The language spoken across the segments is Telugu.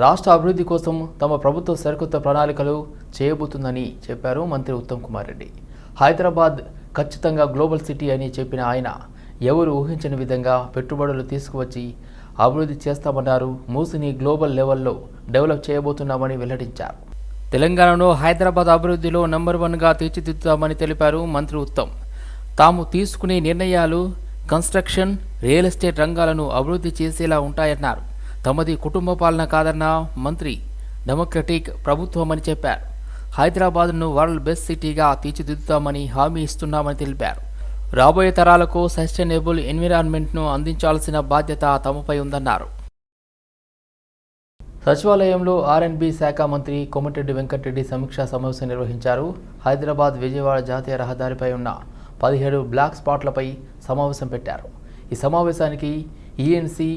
రాష్ట్ర అభివృద్ధి కోసం తమ ప్రభుత్వం సరికొత్త ప్రణాళికలు చేయబోతుందని చెప్పారు మంత్రి ఉత్తమ్ కుమార్ రెడ్డి. హైదరాబాద్ ఖచ్చితంగా గ్లోబల్ సిటీ అని చెప్పిన ఆయన ఎవరు ఊహించని విధంగా పెట్టుబడులు తీసుకువచ్చి అభివృద్ధి చేస్తామన్నారు మూసిని గ్లోబల్ లెవెల్లో డెవలప్ చేయబోతున్నామని వెల్లడించారు. తెలంగాణలో హైదరాబాద్ అభివృద్ధిలో నంబర్ వన్గా తీర్చిదిద్దుతామని తెలిపారు మంత్రి ఉత్తమ్. తాము తీసుకునే నిర్ణయాలు కన్స్ట్రక్షన్ రియల్ ఎస్టేట్ రంగాలను అభివృద్ధి చేసేలా ఉంటాయన్నారు. తమది కుటుంబ పాలన కాదన్న మంత్రి డెమోక్రటిక్ ప్రభుత్వమని చెప్పారు. హైదరాబాద్ను వరల్డ్ బెస్ట్ సిటీగా తీర్చిదిద్దుతామని హామీ ఇస్తున్నామని తెలిపారు. రాబోయే తరాలకు సస్టైనబుల్ ఎన్విరాన్మెంట్ను అందించాల్సిన బాధ్యత తమపై ఉందన్నారు. సచివాలయంలో ఆర్ఎన్బి శాఖ మంత్రి కోమటిరెడ్డి వెంకటరెడ్డి సమీక్షా సమావేశం నిర్వహించారు. హైదరాబాద్ విజయవాడ జాతీయ రహదారిపై ఉన్న పదిహేడు బ్లాక్ స్పాట్లపై సమావేశం పెట్టారు. ఈ సమావేశానికి ఈఎన్సీ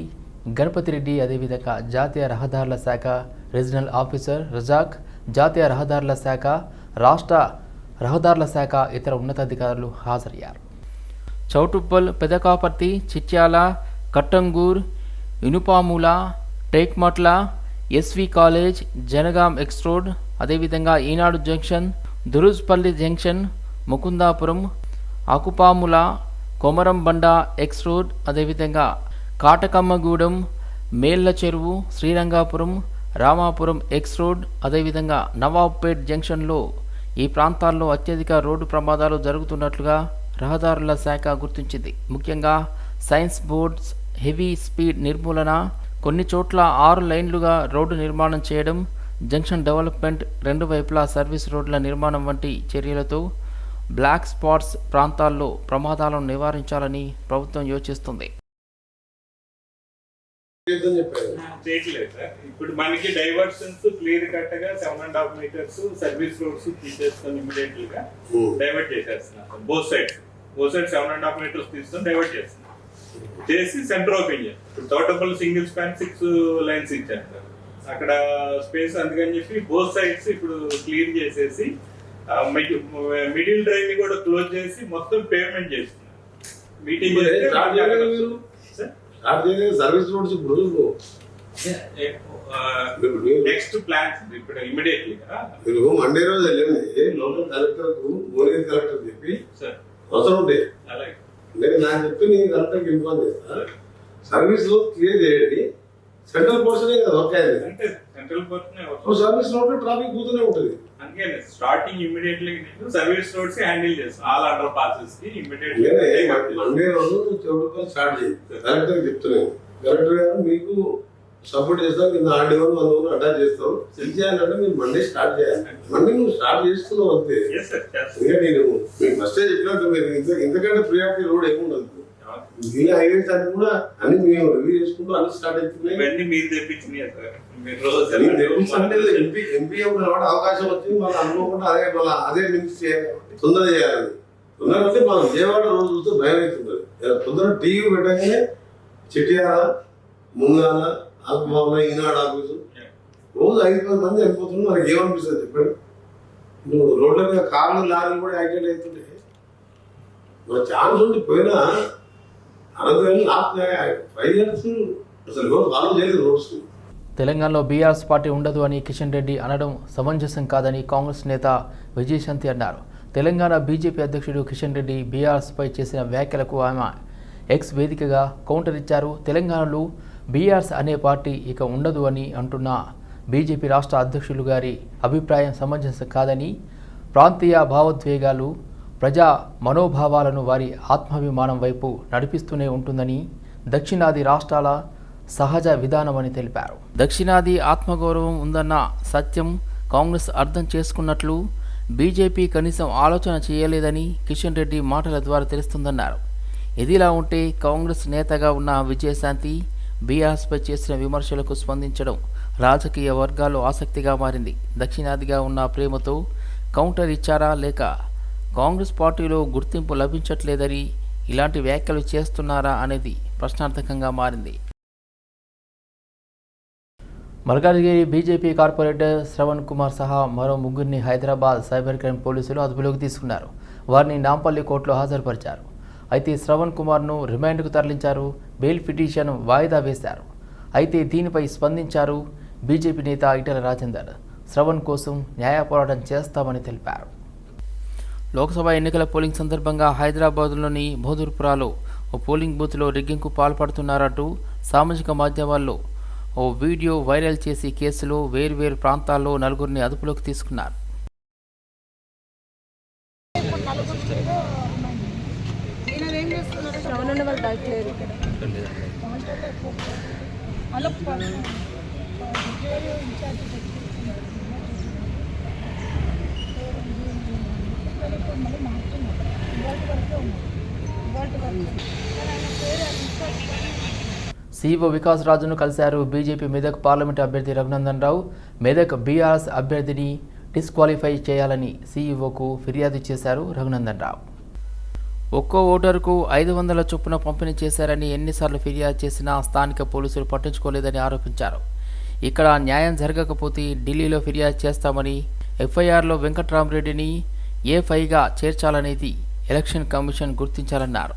గణపతి రెడ్డి అదేవిధంగా జాతీయ రహదారుల శాఖ రీజనల్ ఆఫీసర్ రజాక్ జాతీయ రహదారుల శాఖ రాష్ట్ర రహదారుల శాఖ ఇతర ఉన్నతాధికారులు హాజరయ్యారు. Choutuppal Pedakaparthi Chityal Kattangur Inupamula Tekumatla SV college Jangaon X road అదేవిధంగా Eenadu junction Durajpally junction Mukundapuram Akupamula Komarabanda X road అదేవిధంగా కాటకమ్మగూడెం మేళ్ళ చెరువు శ్రీరంగాపురం రామాపురం ఎక్స్ రోడ్ అదేవిధంగా నవాబ్పేట్ జంక్షన్లో ఈ ప్రాంతాల్లో అత్యధిక రోడ్డు ప్రమాదాలు జరుగుతున్నట్లుగా రహదారుల శాఖ గుర్తించింది. ముఖ్యంగా సైన్స్ బోర్డ్స్ హెవీ స్పీడ్ నిర్మూలన కొన్ని చోట్ల ఆరు లైన్లుగా రోడ్డు నిర్మాణం చేయడం జంక్షన్ డెవలప్మెంట్ రెండు వైపులా సర్వీస్ రోడ్ల నిర్మాణం వంటి చర్యలతో బ్లాక్ స్పాట్స్ ప్రాంతాల్లో ప్రమాదాలను నివారించాలని ప్రభుత్వం యోచిస్తుంది. ఇప్పుడు మనకి డైవర్షన్స్ క్లియర్ కట్గా seven and half meters service roads తీసేస్తాం ఇమీడియట్గా డైవర్ట్ చేసేస్తున్నాం both sides both side seven and half meters తీసుకొని డైవర్ట్ చేస్తున్నాం చేసి సెంటర్ ఓపెన్ చేయాలి. ఇప్పుడు Thotapalli single span six lines ఇచ్చాను సార్. అక్కడ స్పేస్ అందుకని చెప్పి బోత్ సైడ్స్ ఇప్పుడు క్లియర్ చేసేసి మిడిల్ డ్రైవ్ని కూడా క్లోజ్ చేసి మొత్తం పేమెంట్ చేస్తున్నాం మీటింగ్ చేయలేదు సర్వీస్ రోడ్స్ ఇప్పుడు నెక్స్ట్ ప్లాన్స్ ఇప్పుడు ఇమీడియట్లీ మీరు మండే రోజు వెళ్ళండి. లోకల్ కలెక్టర్కు భువనగిరి కలెక్టర్ చెప్పి సార్ అవసరం ఉంటే. నేను నాకు చెప్పి నేను కలెక్టర్కి ఇన్ఫార్మ్ చేస్తా. సర్వీస్ రోడ్ క్లియర్ చేయండి. సెంట్రల్ పోర్షనే కదా వర్క్ అయ్యేది అంటే సెంట్రల్ పోర్ట్ ఓ సర్వీస్ రోడ్లో ట్రాఫిక్ పోతూనే ఉంటుంది. అందుకే స్టార్టింగ్ ఇమీడియట్లీ నేను సర్వీస్ రోడ్స్ హ్యాండిల్ చేస్తాను ఆల్ అండర్ పాసెస్కి ఇమీడియట్లీ మండే రోజు చౌటుపల్లి స్టార్ట్ చేయి. కలెక్టర్ చెప్తున్నాను కలెక్టర్ గారు మీకు సపోర్ట్ చేస్తాం కింద ఆర్డీఓ వంద రోజులు అటాచ్ చేస్తాం ఇది చేయాలంటే మీరు మండే స్టార్ట్ చేయాలి. మండే నువ్వు స్టార్ట్ చేస్తున్నావు అంతే. ఇంకా నేను మీకు ఫస్టే చెప్పినట్టు మీరు ఇంత ఇంతకంటే ప్రియారిటీ రోడ్ ఏముండదు. మిగిలిన హైవేస్ అన్ని కూడా అన్ని మేము రివ్యూ చేసుకుంటూ అన్ని స్టార్ట్ అవుతున్నాయి ఇవన్నీ మీరు తెప్పించినాయి సార్ తెప్పించంటే ఎంపీ ఎంపీ కాబట్టి అవకాశం వచ్చింది. వాళ్ళు అనుకోకుండా అదే మళ్ళీ అదే మినిస్ చేయాలి కాబట్టి. తొందర చేయాలని తొందర అంటే మనం విజయవాడ రోజు చూస్తే భయం అవుతుంది ఇలా తొందర టీవీ పెట్టగానే చిట్యాల ముంగాల ఆకుమాల ఈనాడు ఆఫీసు. రోజు ఐదు పది మంది వెళ్ళిపోతున్నారు మనకి ఏమనిపిస్తుంది చెప్పండి? నువ్వు రోడ్ల మీద కార్లు లారీలు కూడా యాక్సిడెంట్ అవుతుంటే మన ఛాన్స్ ఉండి పోయినా లాస్ట్ ఫైవ్ ఇయర్స్ అసలు చేయలేదు రోడ్స్. తెలంగాణలో బీఆర్ఎస్ పార్టీ ఉండదు అని కిషన్ రెడ్డి అనడం సమంజసం కాదని కాంగ్రెస్ నేత విజయశాంతి అన్నారు. తెలంగాణ బీజేపీ అధ్యక్షుడు కిషన్ రెడ్డి బీఆర్ఎస్పై చేసిన వ్యాఖ్యలకు ఆమె ఎక్స్ వేదికగా కౌంటర్ ఇచ్చారు. తెలంగాణలో బీఆర్ఎస్ అనే పార్టీ ఇక ఉండదు అని అంటున్న బీజేపీ రాష్ట్ర అధ్యక్షులు గారి అభిప్రాయం సమంజసం కాదని ప్రాంతీయ భావోద్వేగాలు ప్రజా మనోభావాలను వారి ఆత్మాభిమానం వైపు నడిపిస్తూనే ఉంటుందని దక్షిణాది రాష్ట్రాల సహజ విధానమని తెలిపారు. దక్షిణాది ఆత్మగౌరవం ఉందన్న సత్యం కాంగ్రెస్ అర్థం చేసుకున్నట్లు బీజేపీ కనీసం ఆలోచన చేయలేదని కిషన్ రెడ్డి మాటల ద్వారా తెలుస్తుందన్నారు. ఇదిలా ఉంటే కాంగ్రెస్ నేతగా ఉన్న విజయశాంతి బీఆర్ఎస్పై చేసిన విమర్శలకు స్పందించడం రాజకీయ వర్గాల్లో ఆసక్తిగా మారింది. దక్షిణాదిగా ఉన్న ప్రేమతో కౌంటర్ ఇచ్చారా లేక కాంగ్రెస్ పార్టీలో గుర్తింపు లభించట్లేదని ఇలాంటి వ్యాఖ్యలు చేస్తున్నారా అనేది ప్రశ్నార్థకంగా మారింది. మల్కాజ్గిరి బీజేపీ కార్పొరేటర్ శ్రవణ్ కుమార్ సహా మరో ముగ్గురిని హైదరాబాద్ సైబర్ క్రైమ్ పోలీసులు అదుపులోకి తీసుకున్నారు. వారిని నాంపల్లి కోర్టులో హాజరుపరిచారు. అయితే శ్రవణ్ కుమార్ను రిమాండ్కు తరలించారు. బెయిల్ పిటిషన్ వాయిదా వేశారు. అయితే దీనిపై స్పందించారు బీజేపీ నేత ఇటల రాజేందర్. శ్రవణ్ కోసం న్యాయ పోరాటం చేస్తామని తెలిపారు. లోక్సభ ఎన్నికల పోలింగ్ సందర్భంగా హైదరాబాద్లోని బహదూర్పురాలో ఓ పోలింగ్ బూత్లో రిగ్గింగ్కు పాల్పడుతున్నారంటూ సామాజిక మాధ్యమాల్లో ఓ వీడియో వైరల్ చేసి కేసులో వేర్వేరు ప్రాంతాల్లో నలుగురిని అదుపులోకి తీసుకున్నారు. ఈయనదేం సీఈఓ వికాస్ రాజును కలిశారు బీజేపీ మెదక్ పార్లమెంటు అభ్యర్థి రఘునందన్ రావు. మెదక్ బీఆర్ఎస్ అభ్యర్థిని డిస్క్వాలిఫై చేయాలని సీఈఓకు ఫిర్యాదు చేశారు రఘునందన్ రావు. ఒక్కో ఓటరుకు ఐదు వందల చొప్పున పంపిణీ చేశారని ఎన్నిసార్లు ఫిర్యాదు చేసినా స్థానిక పోలీసులు పట్టించుకోలేదని ఆరోపించారు. ఇక్కడ న్యాయం జరగకపోతే ఢిల్లీలో ఫిర్యాదు చేస్తామని ఎఫ్ఐఆర్లో వెంకట్రామరెడ్డిని ఏ ఫైగా చేర్చాలనేది ఎలక్షన్ కమిషన్ గుర్తించాలన్నారు.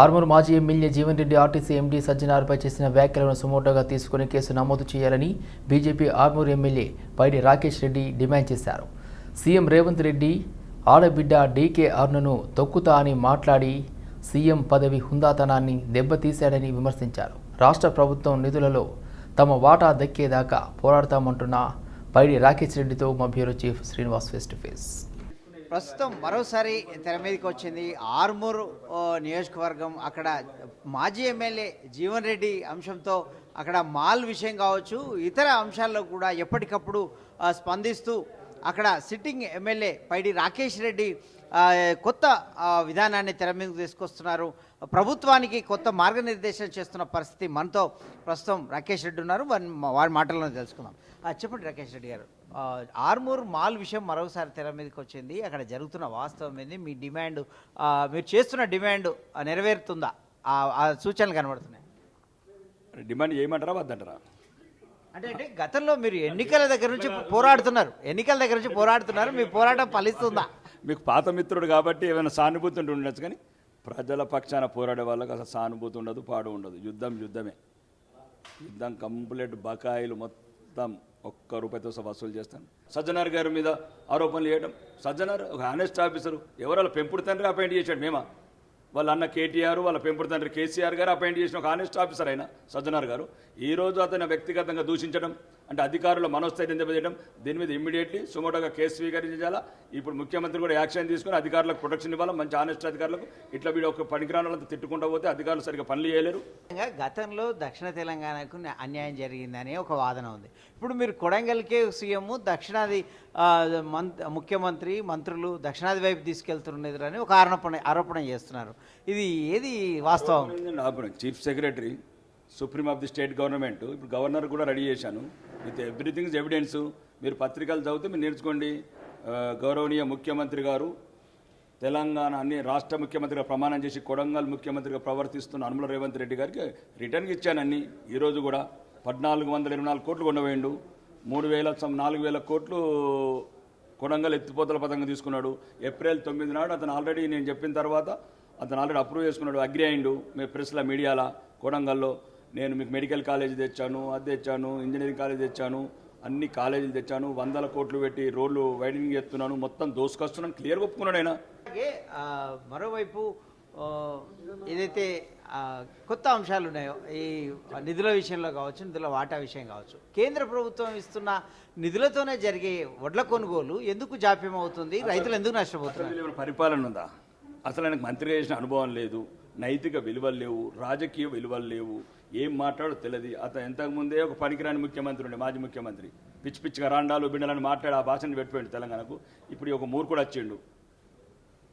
ఆర్మూర్ మాజీ MLA Jeevan Reddy RTC MD సజ్జనార్పై చేసిన వ్యాఖ్యలను సుమోటోగా తీసుకుని కేసు నమోదు చేయాలని BJP Armoor MLA Paidi Rakesh Reddy demand చేశారు. సీఎం రేవంత్ రెడ్డి ఆడబిడ్డ డీకే ఆర్నును తొక్కుతా అని మాట్లాడి సీఎం పదవి హుందాతనాన్ని దెబ్బతీశాడని విమర్శించారు. రాష్ట్ర ప్రభుత్వం నిధులలో తమ వాటా దక్కేదాకా పోరాడతామంటున్న పైడి రాకేష్ రెడ్డితో మా bureau chief Srinivas face to face. ప్రస్తుతం మరోసారి తెర మీదకి వచ్చింది ఆర్మూర్ నియోజకవర్గం. అక్కడ మాజీ ఎమ్మెల్యే జీవన్ రెడ్డి అంశంతో అక్కడ మాల్ విషయం కావచ్చు ఇతర అంశాల్లో కూడా ఎప్పటికప్పుడు స్పందిస్తూ అక్కడ సిట్టింగ్ ఎమ్మెల్యే పైడి రాకేష్ రెడ్డి కొత్త విధానాన్ని తెర మీదకి తీసుకొస్తున్నారు. ప్రభుత్వానికి కొత్త మార్గనిర్దేశం చేస్తున్న పరిస్థితి మనతో ప్రస్తుతం రాకేష్ రెడ్డి ఉన్నారు. వారి వారి మాటలను తెలుసుకుందాం. చెప్పండి రాకేష్ రెడ్డి గారు. ఆర్మూర్ మాల్ విషయం మరోసారి తెర మీదకి వచ్చింది. అక్కడ జరుగుతున్న వాస్తవం ఏంది? మీ డిమాండ్ మీరు చేస్తున్న డిమాండ్ నెరవేరుతుందా? ఆ సూచనలు కనబడుతున్నాయి. డిమాండ్ చేయమంటారా వద్దంటారా? అంటే అంటే గతంలో మీరు ఎన్నికల దగ్గర నుంచి పోరాడుతున్నారు. ఎన్నికల దగ్గర నుంచి పోరాడుతున్నారు. మీ పోరాటం ఫలిస్తుందా? మీకు పాత మిత్రుడు కాబట్టి ఏమైనా సానుభూతి ఉండి ఉండొచ్చు కానీ ప్రజల పక్షాన పోరాడే వాళ్ళకి అసలు సానుభూతి ఉండదు పాడు ఉండదు. యుద్ధం యుద్ధమే. యుద్ధం కంప్లీట్ బకాయిలు మొత్తం ఒక్క రూపాయితో వసూలు చేస్తాను సజ్జనార్ గారి మీద ఆరోపణలు చేయడం సజ్జనార్ ఒక ఆనెస్ట్ ఆఫీసరు ఎవరు పెంపుడు తండ్రి అపాయింట్ చేశాడు? మేమా? వాళ్ళ అన్న కేటీఆర్ వాళ్ళ పెంపుడు తండ్రి కేసీఆర్ గారు అపాయింట్ చేసిన ఒక ఆనెస్ట్ ఆఫీసర్ అయినా సజ్జనార్ గారు. ఈరోజు అతను వ్యక్తిగతంగా దూషించడం అంటే అధికారుల మనోస్థైర్యం దెబ్బతీయడం దీని మీద ఇమ్మీడియట్లీ సుమోటోగా కేసు స్వీకరించాలా? ఇప్పుడు ముఖ్యమంత్రి కూడా యాక్షన్ తీసుకుని అధికారులకు ప్రొటెక్షన్ ఇవ్వాలి? మంచి ఆనెస్ట్ అధికారులకు? ఇట్లా వీడు ఒక పనికిరానంతా తిట్టుకుంటూ పోతే అధికారులు సరిగ్గా పనులు చేయలేరు? గతంలో దక్షిణ తెలంగాణకు న్యా- అన్యాయం జరిగిందని ఒక వాదన ఉంది. ఇప్పుడు మీరు కొడంగల్కే సీఎం దక్షిణాది ముఖ్యమంత్రి మంత్రులు దక్షిణాది వైపు తీసుకెళ్తున్నదని ఒక ఆరోపణ ఆరోపణ చేస్తున్నారు. ఇది ఏది వాస్తవం? Chief secretary supreme of the state government ఇప్పుడు గవర్నర్ కూడా రెడీ చేశాను. With everything evidence. మీరు పత్రికలు చదివితే మీరు నేర్చుకోండి. గౌరవనీయ ముఖ్యమంత్రి గారు తెలంగాణ అన్ని రాష్ట్ర ముఖ్యమంత్రిగా ప్రమాణం చేసి కొడంగల్ ముఖ్యమంత్రిగా ప్రవర్తిస్తున్న అనుమల రేవంత్ రెడ్డి గారికి రిటర్న్కి ఇచ్చాను అన్ని. ఈరోజు కూడా పద్నాలుగు వందల ఇరవై నాలుగు కోట్లు కొండవేయండు మూడు వేల సం- నాలుగు వేల కోట్లు కొడంగల్ ఎత్తిపోతల పథకంగా తీసుకున్నాడు. ఏప్రిల్ తొమ్మిది నాడు అతను ఆల్రెడీ నేను చెప్పిన తర్వాత అతను ఆల్రెడీ అప్రూవ్ చేసుకున్నాడు అగ్రి అయిండు మీ ప్రెస్లో మీడియాలో కొడంగల్లో నేను మీకు మెడికల్ కాలేజ్ తెచ్చాను అది తెచ్చాను ఇంజనీరింగ్ కాలేజ్ తెచ్చాను అన్ని కాలేజీలు తెచ్చాను వందల కోట్లు పెట్టి రోడ్లు వైడనింగ్ చేస్తున్నాను మొత్తం దోసుకొస్తున్నాను క్లియర్గా ఒప్పుకున్నాడు ఆయన. మరోవైపు ఏదైతే కొత్త అంశాలు ఉన్నాయో ఈ నిధుల విషయంలో కావచ్చు నిధుల వాటా విషయం కావచ్చు కేంద్ర ప్రభుత్వం ఇస్తున్న నిధులతోనే జరిగే వడ్ల కొనుగోలు ఎందుకు జాప్యం అవుతుంది రైతులు ఎందుకు నష్టపోతున్నారు? పరిపాలన ఉందా? అసలు ఆయనకు మంత్రిగా చేసిన అనుభవం లేదు నైతిక విలువలు లేవు రాజకీయ విలువలు లేవు ఏం మాట్లాడో తెలియదు అతను ఇంతకుముందే ఒక పనికిరాని ముఖ్యమంత్రి ఉండే మాజీ ముఖ్యమంత్రి. పిచ్చి పిచ్చిగా రాండాలు బిండలని మాట్లాడి ఆ భాషను పెట్టిపోయింది తెలంగాణకు. ఇప్పుడు ఒక మూర్ఖుడు వచ్చిండు.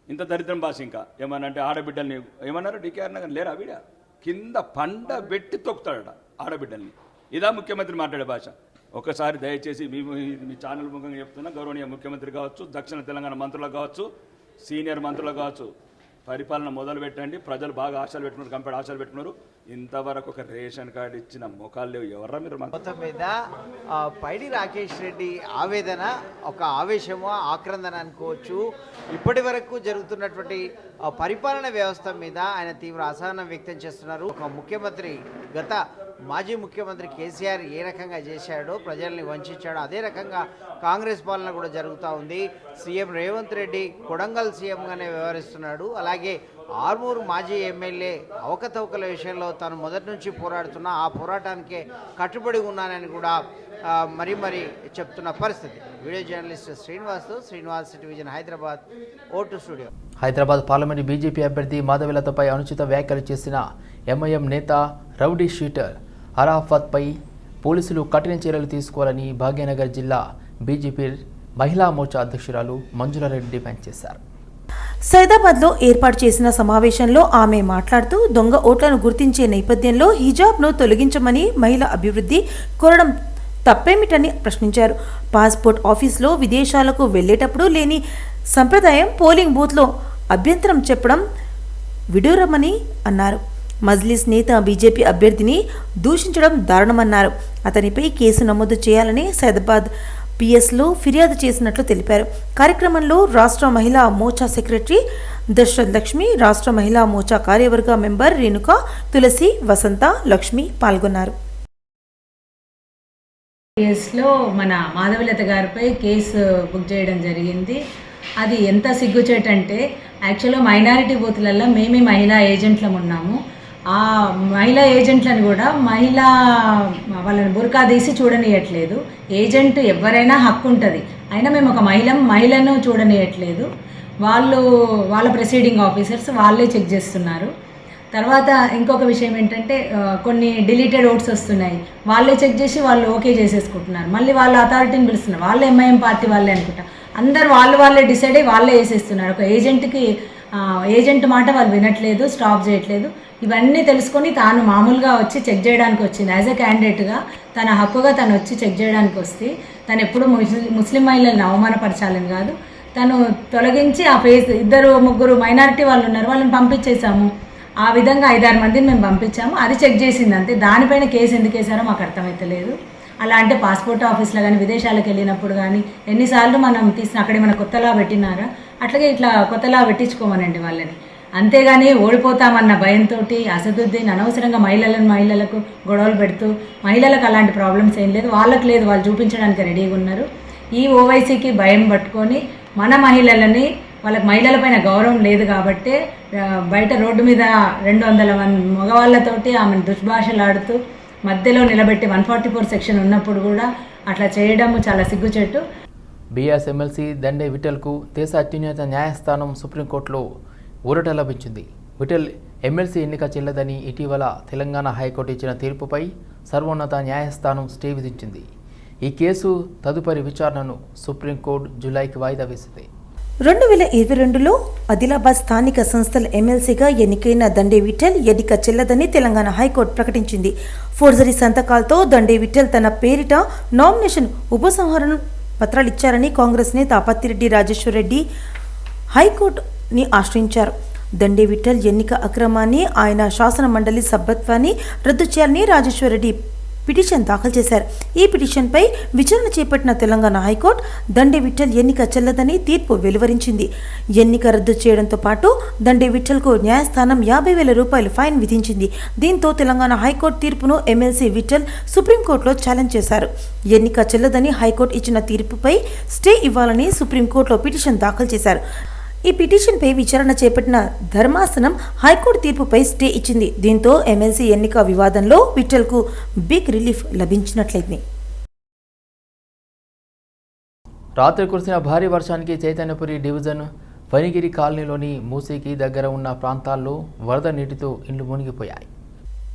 ఇంత దరిద్రం భాష ఇంకా. ఏమన్నా అంటే ఆడబిడ్డల్ని ఏమన్నారు డికేఆర్ నగర్ లేరా వీడ? కింద పండ పెట్టి తొక్కుతాడట ఆడబిడ్డల్ని. ఇదా ముఖ్యమంత్రి మాట్లాడే భాష. ఒకసారి దయచేసి మీ మీ ఛానల్ ముఖంగా చెప్తున్నా గౌరవనీయ ముఖ్యమంత్రి కావచ్చు దక్షిణ తెలంగాణ మంత్రులకు కావచ్చు సీనియర్ మంత్రులకు కావచ్చు. పరిపాలన మొదలు పెట్టండి. ప్రజలు బాగా ఆశలు పెట్టుకున్నారు కంపెనీ ఆశలు పెట్టుకున్నారు. ఇంతవరకు ఒక రేషన్ కార్డు ఇచ్చిన ముఖాలు లేవు. ఎవర్రా మీరు మొత్తం మీద పైడి రాకేష్ రెడ్డి ఆవేదన ఒక ఆవేశము ఆక్రందన అనుకోవచ్చు. ఇప్పటి వరకు జరుగుతున్నటువంటి పరిపాలన వ్యవస్థ మీద ఆయన తీవ్ర అసహనం వ్యక్తం చేస్తున్నారు. ఒక ముఖ్యమంత్రి గత మాజీ ముఖ్యమంత్రి కేసీఆర్ ఏ రకంగా చేశాడో ప్రజల్ని వంచాడో అదే రకంగా కాంగ్రెస్ పాలన కూడా జరుగుతూ ఉంది. సీఎం రేవంత్ రెడ్డి కొడంగల్ సీఎంగానే వ్యవహరిస్తున్నాడు. అలాగే ఆర్మూరు మాజీ ఎమ్మెల్యే అవకతవకల విషయంలో తాను మొదటి నుంచి పోరాడుతున్న ఆ పోరాటానికే కట్టుబడి ఉన్నానని కూడా మరీ మరీ చెప్తున్న పరిస్థితి. Video journalist Srinivas Srinivas television Hyderabad vote studio. Hyderabad parliament BJP అభ్యర్థి మాధవిలతపై అనుచిత వ్యాఖ్యలు చేసిన ఎంఐఎం నేత రౌడీ షీటర్ అరాఫత్పై పోలీసులు కఠిన చర్యలు తీసుకోవాలని భాగ్యనగర్ జిల్లా బీజేపీ మహిళా మోర్చా అధ్యక్షురాలు మంజులారెడ్డి డిమాండ్ చేశారు. సైదాబాద్లో ఏర్పాటు చేసిన సమావేశంలో ఆమె మాట్లాడుతూ దొంగ ఓట్లను గుర్తించే నేపథ్యంలో హిజాబ్ను తొలగించమని మహిళా అభివృద్ధి కోరడం తప్పేమిటని ప్రశ్నించారు. పాస్పోర్ట్ ఆఫీస్లో విదేశాలకు వెళ్ళేటప్పుడు లేని సంప్రదాయం పోలింగ్ బూత్లో అభ్యంతరం చెప్పడం విడూరమని అన్నారు. మజ్లిస్ నేత బీజేపీ అభ్యర్థిని దూషించడం దారుణమన్నారు. అతనిపై కేసు నమోదు చేయాలని సైదాబాద్ పిఎస్లో ఫిర్యాదు చేసినట్లు తెలిపారు. కార్యక్రమంలో రాష్ట్ర మహిళా మోర్చా సెక్రటరీ దశరథ్ లక్ష్మి రాష్ట్ర మహిళా మోర్చా కార్యవర్గ మెంబర్ రేణుక తులసి వసంత లక్ష్మి పాల్గొన్నారు. కేసులో మన మాధవలత గారిపై కేసు బుక్ చేయడం జరిగింది. అది ఎంత సిగ్గుచేటంటే యాక్చువల్గా మైనారిటీ బూత్లలో మేమే మహిళా ఏజెంట్లం ఉన్నాము. ఆ మహిళా ఏజెంట్లను కూడా మహిళా వాళ్ళని బురకా తీసి చూడనియట్లేదు. ఏజెంట్ ఎవరైనా హక్కు ఉంటుంది. అయినా మేము ఒక మహిళ మహిళను చూడనియట్లేదు. వాళ్ళు వాళ్ళ ప్రెసీడింగ్ ఆఫీసర్స్ వాళ్ళే చెక్ చేస్తున్నారు. తర్వాత ఇంకొక విషయం ఏంటంటే కొన్ని డిలీటెడ్ ఓట్స్ వస్తున్నాయి. వాళ్ళే చెక్ చేసి వాళ్ళు ఓకే చేసేసుకుంటున్నారు. మళ్ళీ వాళ్ళ అథారిటీని పిలుస్తున్నారు. వాళ్ళే ఎంఐఎం పార్టీ వాళ్ళే అనుకుంటా. అందరు వాళ్ళు వాళ్ళే డిసైడ్ అయ్యి వాళ్ళే వేసేస్తున్నారు. ఒక ఏజెంట్కి ఏజెంట్ మాట వాళ్ళు వినట్లేదు స్టాప్ చేయట్లేదు. ఇవన్నీ తెలుసుకొని తాను మామూలుగా వచ్చి చెక్ చేయడానికి వచ్చింది. యాజ్ ఎ క్యాండిడేట్గా తన హక్కుగా తను వచ్చి చెక్ చేయడానికి వస్తే తను ఎప్పుడు ముస్లిం ముస్లిం మహిళలను అవమానపరచాలని కాదు. తను తొలగించి ఆ ఫేస్ ఇద్దరు ముగ్గురు మైనారిటీ వాళ్ళు ఉన్నారు. వాళ్ళని పంపించేశాము. ఆ విధంగా ఐదారు మందిని మేము పంపించాము. అది చెక్ చేసింది అంతే. దానిపైన కేసు ఎందుకు వేశారో మాకు అర్థమైతలేదు అలా అంటే పాస్పోర్ట్ ఆఫీస్లో కానీ విదేశాలకు వెళ్ళినప్పుడు కానీ ఎన్నిసార్లు మనం తీసిన అక్కడే మన కొత్తలా పెట్టినారా? అట్లాగే ఇట్లా కొత్తలా పెట్టించుకోమనండి వాళ్ళని. అంతేగాని ఓడిపోతామన్న భయంతో అసదుద్దీన్ అనవసరంగా మహిళలను మహిళలకు గొడవలు పెడుతూ మహిళలకు అలాంటి ప్రాబ్లమ్స్ ఏం లేదు వాళ్ళకి లేదు వాళ్ళు చూపించడానికి రెడీగా ఉన్నారు. ఈ ఓవైసీకి భయం పట్టుకొని మన మహిళలని వాళ్ళకి మహిళలపైన గౌరవం లేదు కాబట్టి బయట రోడ్డు మీద రెండు వందల మంది మగవాళ్ళతోటి ఆమెను దుష్భాషలాడుతూ మధ్యలో నిలబెట్టి వన్ ఫార్టీ ఫోర్ సెక్షన్ ఉన్నప్పుడు కూడా అట్లా చేయడం చాలా సిగ్గుచెట్టు బీఆర్ఎస్ ఎమ్మెల్సీ దండే విఠల్కు దేశ అత్యున్నత న్యాయస్థానం సుప్రీంకోర్టులో ఊరట లభించింది. విఠల్ ఎమ్మెల్సీ ఎన్నిక చెల్లదని ఇటీవల తెలంగాణ హైకోర్టు ఇచ్చిన తీర్పుపై సర్వోన్నత న్యాయస్థానం స్టే విధించింది. ఈ కేసు తదుపరి విచారణను సుప్రీంకోర్టు జూలైకి వాయిదా వేసింది. రెండు వేల ఇరవై రెండులో ఆదిలాబాద్ స్థానిక సంస్థల ఎమ్మెల్సీగా ఎన్నికైన దండే విఠల్ ఎన్నిక చెల్లదని తెలంగాణ హైకోర్టు ప్రకటించింది. ఫోర్జరీ సంతకాలతో దండే విఠల్ తన పేరిట నామినేషన్ ఉపసంహరణ పత్రాలు ఇచ్చారని కాంగ్రెస్ నేత అపత్తిరెడ్డి రాజేశ్వర్ రెడ్డి ని ఆశ్రయించారు. దండే విఠల్ ఎన్నిక అక్రమాన్ని ఆయన శాసన మండలి సభ్యత్వాన్ని రద్దు చేయాలని రాజేశ్వరరెడ్డి పిటిషన్ దాఖలు చేశారు. ఈ పిటిషన్పై విచారణ చేపట్టిన తెలంగాణ హైకోర్టు దండే విఠల్ ఎన్నిక చెల్లదని తీర్పు వెలువరించింది. ఎన్నిక రద్దు చేయడంతో పాటు దండే విఠల్కు న్యాయస్థానం యాభై వేల రూపాయలు ఫైన్ విధించింది. దీంతో తెలంగాణ హైకోర్టు తీర్పును ఎమ్మెల్సీ విఠల్ సుప్రీంకోర్టులో ఛాలెంజ్ చేశారు. ఎన్నిక చెల్లదని హైకోర్టు ఇచ్చిన తీర్పుపై స్టే ఇవ్వాలని సుప్రీంకోర్టులో పిటిషన్ దాఖలు చేశారు. ఈ పిటిషన్పై విచారణ చేపట్టిన ధర్మాసనం హైకోర్టు తీర్పుపై స్టే ఇచ్చింది. దీంతో ఎమ్మెల్సీ ఎన్నిక వివాదంలో విఠల్కు బిగ్ రిలీఫ్ లభించినట్లయింది. రాత్రి కురిసిన భారీ వర్షానికి చైతన్యపురి డివిజన్ ఫణిగిరి కాలనీలోని మూసీకి దగ్గర ఉన్న ప్రాంతాల్లో వరద నీటితో ఇండ్లు మునిగిపోయాయి.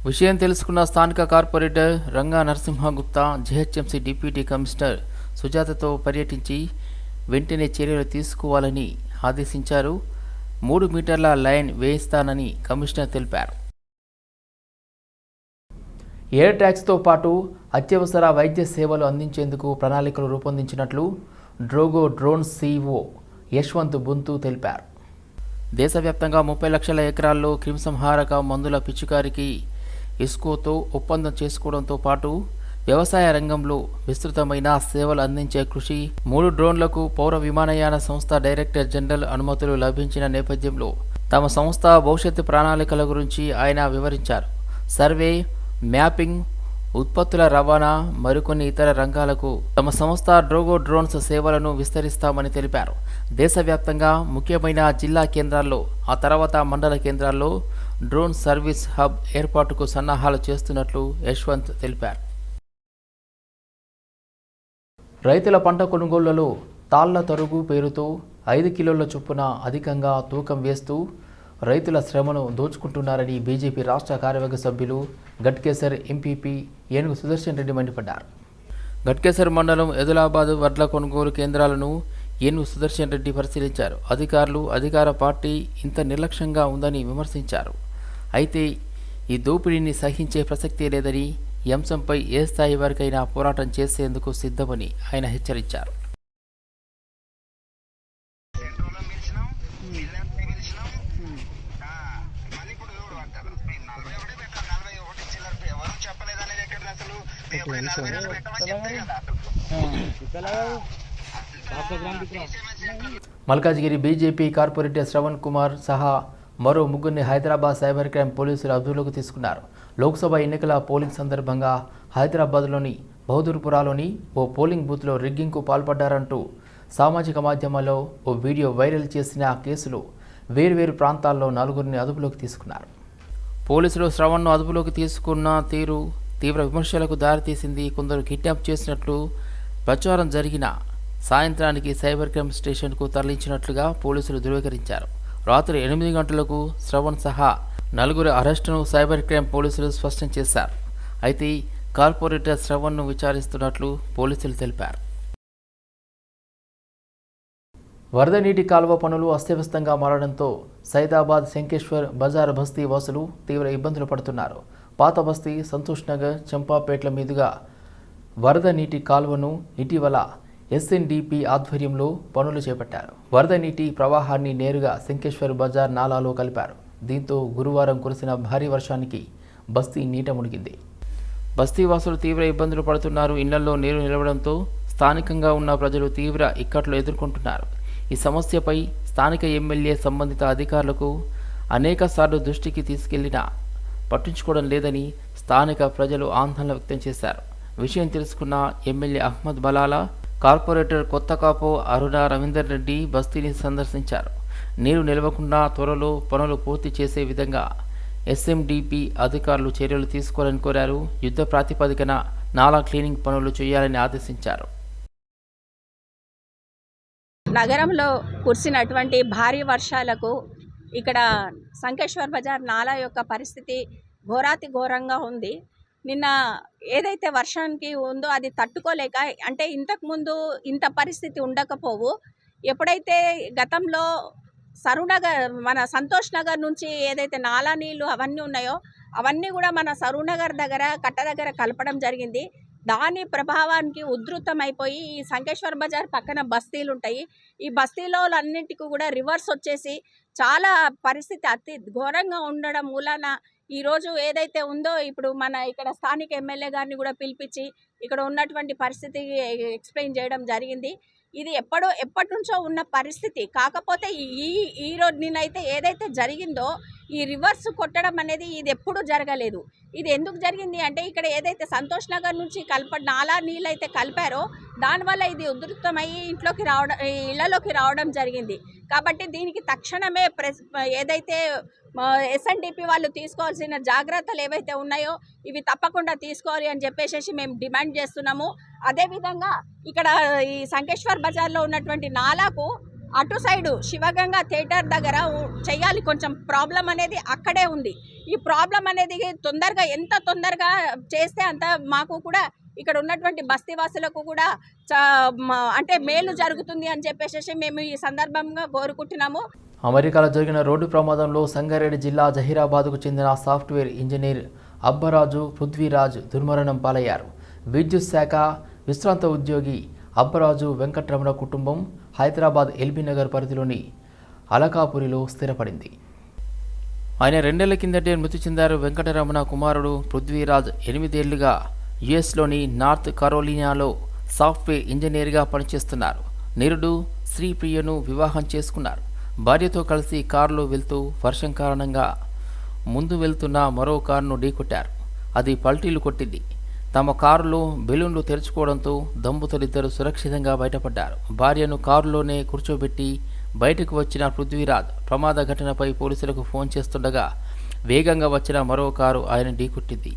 విషయం తెలుసుకున్న స్థానిక corporator Ranga Narasimhagupta GHMC deputy commissioner సుజాతతో పర్యటించి వెంటనే చర్యలు తీసుకోవాలని ఆదేశించారు. మూడు మీటర్ల లైన్ వేయిస్తానని కమిషనర్ తెలిపారు. ఎయిర్ ట్యాక్స్తో పాటు అత్యవసర వైద్య సేవలు అందించేందుకు ప్రణాళికలు రూపొందించినట్లు డ్రోగో డ్రోన్ సీఈఓ యశ్వంత్ బుంతు తెలిపారు. దేశవ్యాప్తంగా ముప్పై లక్షల ఎకరాల్లో క్రిమిసంహారక మందుల పిచికారికి ఇస్కోతో ఒప్పందం చేసుకోవడంతో పాటు వ్యవసాయ రంగంలో విస్తృతమైన సేవలు అందించే కృషి మూడు డ్రోన్లకు పౌర విమానయాన సంస్థ డైరెక్టర్ జనరల్ అనుమతులు లభించిన నేపథ్యంలో తమ సంస్థ భవిష్యత్తు ప్రణాళికల గురించి ఆయన వివరించారు. సర్వే మ్యాపింగ్ ఉత్పత్తుల రవాణా మరికొన్ని ఇతర రంగాలకు తమ సంస్థ డ్రోగో డ్రోన్స్ సేవలను విస్తరిస్తామని తెలిపారు. దేశవ్యాప్తంగా ముఖ్యమైన జిల్లా కేంద్రాల్లో ఆ తర్వాత మండల కేంద్రాల్లో డ్రోన్ సర్వీస్ హబ్ ఏర్పాటుకు సన్నాహాలు చేస్తున్నట్లు యశ్వంత్ తెలిపారు. రైతుల పంట కొనుగోళ్ళలో తాళ్ళ తరుగు పేరుతో ఐదు కిలోల చొప్పున అధికంగా తూకం వేస్తూ రైతుల శ్రమను దోచుకుంటున్నారని బీజేపీ రాష్ట్ర కార్యవర్గ సభ్యులు గట్కేసర్ ఎంపీపీ ఏనుగు సుదర్శన్ రెడ్డి మండిపడ్డారు. గట్కేసర్ మండలం ఎదులాబాద్ వడ్ల కొనుగోలు కేంద్రాలను ఏనుగు సుదర్శన్ రెడ్డి పరిశీలించారు. అధికారులు అధికార పార్టీ ఇంత నిర్లక్ష్యంగా ఉందని విమర్శించారు. అయితే ఈ దోపిడీని సహించే ప్రసక్తే లేదని ఈ అంశంపై ఏ స్థాయి వరకైనా పోరాటం చేసేందుకు సిద్ధమని ఆయన హెచ్చరించారు. మల్కాజ్గిరి బీజేపీ కార్పొరేటర్ శ్రవణ్ కుమార్ సహా మరో ముగ్గురిని హైదరాబాద్ సైబర్ క్రైమ్ పోలీసులు అదుపులోకి తీసుకున్నారు. లోక్సభ ఎన్నికల పోలింగ్ సందర్భంగా హైదరాబాద్లోని బహదూర్పురాలోని ఓ పోలింగ్ బూత్లో రిగ్గింగ్కు పాల్పడ్డారంటూ సామాజిక మాధ్యమాల్లో ఓ వీడియో వైరల్ చేసిన ఆ కేసులో వేర్వేరు ప్రాంతాల్లో నలుగురిని అదుపులోకి తీసుకున్నారు. పోలీసులు శ్రవణ్ను అదుపులోకి తీసుకున్న తీరు తీవ్ర విమర్శలకు దారితీసింది. కొందరు కిడ్నాప్ చేసినట్లు ప్రచారం జరిగిన సాయంత్రానికి సైబర్ క్రైమ్ స్టేషన్కు తరలించినట్లుగా పోలీసులు ధృవీకరించారు. రాత్రి ఎనిమిది గంటలకు శ్రవణ్ సహా నలుగురు అరెస్టును సైబర్ క్రైమ్ పోలీసులు స్పష్టం చేశారు. అయితే కార్పొరేటర్ శ్రవణ్ను విచారిస్తున్నట్లు పోలీసులు తెలిపారు. వరద నీటి కాలువ పనులు అస్తవ్యస్తంగా మారడంతో సైదాబాద్ శంకేశ్వర్ బజార్ బస్తీ వాసులు తీవ్ర ఇబ్బందులు పడుతున్నారు. పాత బస్తీ సంతోష్ నగర్ చంపాపేట్ల మీదుగా వరద నీటి కాలువను ఇటీవల ఎస్ఎన్డిపి ఆధ్వర్యంలో పనులు చేపట్టారు. వరద నీటి ప్రవాహాన్ని నేరుగా శంకేశ్వర్ బజార్ నాలాలో కలిపారు. దీంతో గురువారం కురిసిన భారీ వర్షానికి బస్తీ నీట మునిగింది. బస్తీవాసులు తీవ్ర ఇబ్బందులు పడుతున్నారు. ఇళ్ళలో నీరు నిలవడంతో స్థానికంగా ఉన్న ప్రజలు తీవ్ర ఇక్కట్లు ఎదుర్కొంటున్నారు. ఈ సమస్యపై స్థానిక ఎమ్మెల్యే సంబంధిత అధికారులకు అనేక సార్లు దృష్టికి తీసుకెళ్ళినా పట్టించుకోవడం లేదని స్థానిక ప్రజలు ఆందోళన వ్యక్తం చేశారు. విషయం తెలుసుకున్న ఎమ్మెల్యే అహ్మద్ బలాలా కార్పొరేటర్ కొత్త కాపో అరుణ రవీందర్ రెడ్డి బస్తీని సందర్శించారు. నీరు నిలవకుండా త్వరలో పనులు పూర్తి చేసే విధంగా ఎస్ఎండిపి అధికారులు చర్యలు తీసుకోవాలని కోరారు. యుద్ధ ప్రాతిపదికన నాలా క్లీనింగ్ పనులు చేయాలని ఆదేశించారు. నగరంలో కురిసినటువంటి భారీ వర్షాలకు ఇక్కడ సంకేశ్వర్ బజార్ నాలా యొక్క పరిస్థితి ఘోరాతి ఘోరంగా ఉంది. నిన్న ఏదైతే వర్షానికి ఉందో అది తట్టుకోలేక అంటే ఇంతకుముందు ఇంత పరిస్థితి ఉండకపోవు. ఎప్పుడైతే గతంలో సరూనగర్ మన సంతోష్ నగర్ నుంచి ఏదైతే నాలా నీళ్ళు అవన్నీ ఉన్నాయో అవన్నీ కూడా మన సరూనగర్ దగ్గర కట్ట దగ్గర కలపడం జరిగింది. దాని ప్రభావానికి ఉధృతమైపోయి ఈ సంకేశ్వర్ బజార్ పక్కన బస్తీలు ఉంటాయి. ఈ బస్తీలో అన్నింటికి కూడా రివర్స్ వచ్చేసి చాలా పరిస్థితి అతి ఘోరంగా ఉండడం మూలాన ఈరోజు ఏదైతే ఉందో ఇప్పుడు మన ఇక్కడ స్థానిక ఎమ్మెల్యే గారిని కూడా పిలిపించి ఇక్కడ ఉన్నటువంటి పరిస్థితి ఎక్స్ప్లెయిన్ చేయడం జరిగింది. ఇది ఎప్పుడో ఎప్పటి నుంచో ఉన్న పరిస్థితి. కాకపోతే ఈ ఈ రోజు నేనైతే ఏదైతే జరిగిందో ఈ రివర్స్ కొట్టడం అనేది ఇది ఎప్పుడూ జరగలేదు. ఇది ఎందుకు జరిగింది అంటే ఇక్కడ ఏదైతే సంతోష్ నగర్ నుంచి కలప నాలా నీళ్ళు అయితే కలిపారో దానివల్ల ఇది ఉధృతమయ్యి ఇంట్లోకి రావడం ఈ ఇళ్ళలోకి రావడం జరిగింది. కాబట్టి దీనికి తక్షణమే ప్రెస్ ఏదైతే ఎస్ఎన్డిపి వాళ్ళు తీసుకోవాల్సిన జాగ్రత్తలు ఏవైతే ఉన్నాయో ఇవి తప్పకుండా తీసుకోవాలి అని చెప్పేసి మేము డిమాండ్ చేస్తున్నాము. అదేవిధంగా ఇక్కడ ఈ సంకేశ్వర్ బజార్లో ఉన్నటువంటి నాలాకు అటు సైడు శివగంగా థియేటర్ దగ్గర చేయాలి చెయ్యాలి కొంచెం ప్రాబ్లం అనేది అక్కడే ఉంది. ఈ ప్రాబ్లం అనేది తొందరగా ఎంత తొందరగా చేస్తే అంత మాకు కూడా ఇక్కడ ఉన్నటువంటి బస్తీవాసులకు కూడా అంటే మేలు జరుగుతుంది అని చెప్పేసి మేము ఈ సందర్భంగా కోరుకుంటున్నాము. అమెరికాలో జరిగిన రోడ్డు ప్రమాదంలో సంగారెడ్డి జిల్లా జహీరాబాద్కు చెందిన సాఫ్ట్వేర్ ఇంజనీర్ అబ్బరాజు పృథ్వీరాజ్ దుర్మరణం పాలయ్యారు. విద్యుత్ శాఖ విశ్రాంత ఉద్యోగి అబ్బరాజు వెంకటరమణ కుటుంబం హైదరాబాద్ ఎల్బీ నగర్ పరిధిలోని అలకాపురిలో స్థిరపడింది. ఆయన రెండేళ్ళ కిందటే మృతి చెందారు వెంకటరమణ కుమారుడు పృథ్వీరాజ్. ఎనిమిదేళ్ళుగా యుఎస్లోని నార్త్ కరోలినాలో సాఫ్ట్వేర్ ఇంజనీర్గా పనిచేస్తున్నారు. నిరుడు శ్రీప్రియను వివాహం చేసుకున్నారు. భార్యతో కలిసి కారులో వెళ్తూ వర్షం కారణంగా ముందు వెళ్తున్న మరో కారును ఢీకొట్టారు. అది పల్టీలు కొట్టింది. తమ కారులో బెలూన్లు తెరుచుకోవడంతో దంపతులిద్దరూ సురక్షితంగా బయటపడ్డారు. భార్యను కారులోనే కూర్చోబెట్టి బయటకు వచ్చిన పృథ్వీరాజ్ ప్రమాద ఘటనపై పోలీసులకు ఫోన్ చేస్తుండగా వేగంగా వచ్చిన మరో కారు ఆయన ఢీకొట్టింది.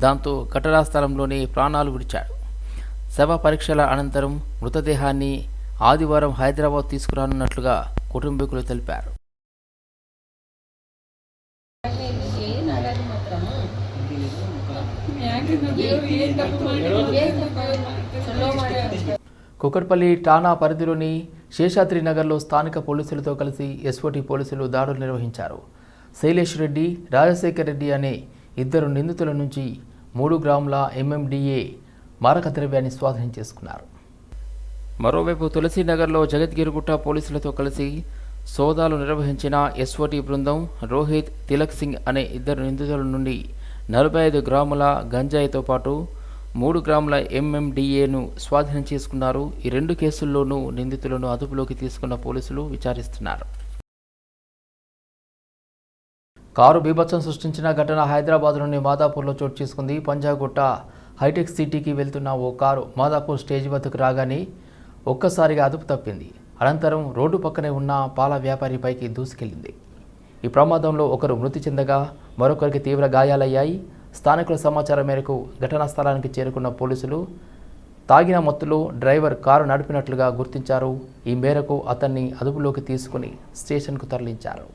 దాంతో ఘటనా స్థలంలోనే ప్రాణాలు విడిచాడు. శవ పరీక్షల అనంతరం మృతదేహాన్ని ఆదివారం హైదరాబాద్ తీసుకురానున్నట్లుగా కుటుంబీకులు తెలిపారు. కుకట్పల్లి ఠాణా పరిధిలోని శేషాద్రి నగర్లో స్థానిక పోలీసులతో కలిసి ఎస్ఓటీ పోలీసులు దాడులు నిర్వహించారు. శైలేష్ రెడ్డి రాజశేఖర్ రెడ్డి అనే ఇద్దరు నిందితుల నుంచి మూడు గ్రాముల ఎంఎండిఏ మారక ద్రవ్యాన్ని స్వాధీనం చేసుకున్నారు. మరోవైపు తులసీనగర్లో జగద్గిరిగుట్ట పోలీసులతో కలిసి సోదాలు నిర్వహించిన ఎస్ఓటీ బృందం రోహిత్ తిలక్ సింగ్ అనే ఇద్దరు నిందితుల నుండి నలభై ఐదు గ్రాముల గంజాయితో పాటు మూడు గ్రాముల ఎంఎండిఏను స్వాధీనం చేసుకున్నారు. ఈ రెండు కేసుల్లోనూ నిందితులను అదుపులోకి తీసుకున్న పోలీసులు విచారిస్తున్నారు. కారు బీభత్సం సృష్టించిన ఘటన హైదరాబాద్లోని మాదాపూర్లో చోటు చేసుకుంది. పంజాగుట్ట హైటెక్ సిటీకి వెళ్తున్న ఓ కారు మాదాపూర్ స్టేజ్ వద్దకు రాగానే ఒక్కసారిగా అదుపు తప్పింది. అనంతరం రోడ్డు పక్కనే ఉన్న పాల వ్యాపారిపైకి దూసుకెళ్ళింది ఈ ప్రమాదంలో ఒకరు మృతి చెందగా మరొకరికి తీవ్ర గాయాలయ్యాయి. స్థానికుల సమాచారం మేరకు ఘటనా స్థలానికి చేరుకున్న పోలీసులు తాగిన మత్తులో డ్రైవర్ కారు నడిపినట్లుగా గుర్తించారు. ఈ మేరకు అతన్ని అదుపులోకి తీసుకుని స్టేషన్కు తరలించారు.